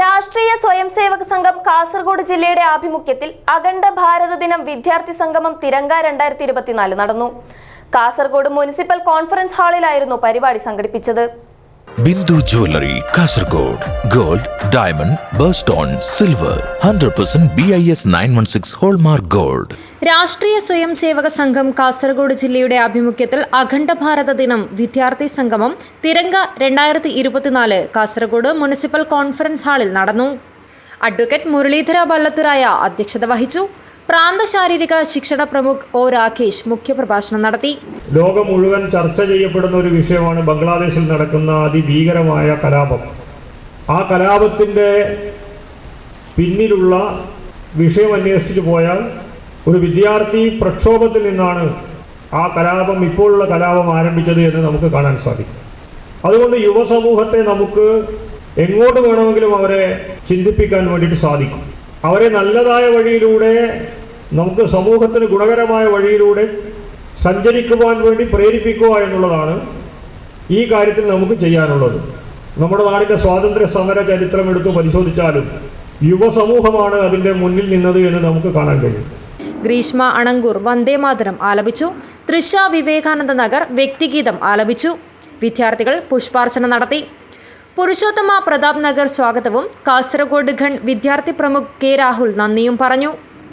രാഷ്ട്രീയ സ്വയം സേവക സംഘം കാസർഗോഡ് ജില്ലയുടെ ആഭിമുഖ്യത്തിൽ അഖണ്ഡ ഭാരത ദിനം വിദ്യാർത്ഥി സംഗമം തിരങ്ക രണ്ടായിരത്തി ഇരുപത്തിനാല് നടന്നു. കാസർഗോഡ് മുനിസിപ്പൽ കോൺഫറൻസ് ഹാളിലായിരുന്നു പരിപാടി സംഘടിപ്പിച്ചത്. Bindu jewellery Kasaragod gold diamond birthstone silver hundred percent B I S nine one six hallmark gold. രാഷ്ട്രീയ സ്വയം സേവക സംഘം കാസർഗോഡ് ജില്ലയുടെ ആഭിമുഖ്യത്തിൽ അഖണ്ഡ ഭാരത ദിനം വിദ്യാർത്ഥി സംഗമം തിരങ്ക രണ്ടായിരത്തി ഇരുപത്തിനാല് കാസർഗോഡ് മുനിസിപ്പൽ കോൺഫറൻസ് ഹാളിൽ നടന്നു. അഡ്വക്കേറ്റ് മുരളീധര ബല്ലത്തുരായ അധ്യക്ഷത വഹിച്ചു. പ്രാന്ത ശാരീരിക ശിക്ഷണ പ്രമുഖ് ഒ രാകേഷ് മുഖ്യപ്രഭാഷണം നടത്തി. ലോകം മുഴുവൻ ചർച്ച ചെയ്യപ്പെടുന്ന ഒരു വിഷയമാണ് ബംഗ്ലാദേശിൽ നടക്കുന്ന അതിഭീകരമായ കലാപം. ആ കലാപത്തിന്റെ പിന്നിലുള്ള വിഷയം അന്വേഷിച്ചു പോയാൽ ഒരു വിദ്യാർത്ഥി പ്രക്ഷോഭത്തിൽ നിന്നാണ് ആ കലാപം ഇപ്പോഴുള്ള കലാപം ആരംഭിച്ചത് എന്ന് നമുക്ക് കാണാൻ സാധിക്കും. അതുകൊണ്ട് യുവസമൂഹത്തെ നമുക്ക് എങ്ങോട്ട് വേണമെങ്കിലും അവരെ ചിന്തിപ്പിക്കാൻ വേണ്ടിയിട്ട് സാധിക്കും. അവരെ നല്ലതായ വഴിയിലൂടെ നമുക്ക് സമൂഹത്തിന് ഗുണകരമായ വഴിയിലൂടെ സഞ്ചരിക്കുവാൻ വേണ്ടി പ്രേരിപ്പിക്കുക എന്നുള്ളതാണ് ഈ കാര്യത്തിൽ നമുക്ക് ചെയ്യാനുള്ളത്. നമ്മുടെ നാടിന്റെ സ്വാതന്ത്ര്യ സമര ചരിത്രം എടുത്ത് പരിശോധിച്ചാലും യുവസമൂഹമാണ് അതിന്റെ മുന്നിൽ നിന്നത് എന്ന് നമുക്ക് കാണാൻ കഴിയും. ഗ്രീഷ്മ അണങ്കൂർ വന്ദേമാതരം ആലപിച്ചു. തൃശ വിവേകാനന്ദ നഗർ വ്യക്തിഗീതം ആലപിച്ചു. വിദ്യാർത്ഥികൾ പുഷ്പാർച്ചന നടത്തി. പുരുഷോത്തമ പ്രതാപ് നഗർ സ്വാഗതവും കാസർഗോഡ് ഖൺ വിദ്യാർത്ഥി പ്രമുഖ് കെ രാഹുൽ നന്ദിയും പറഞ്ഞു.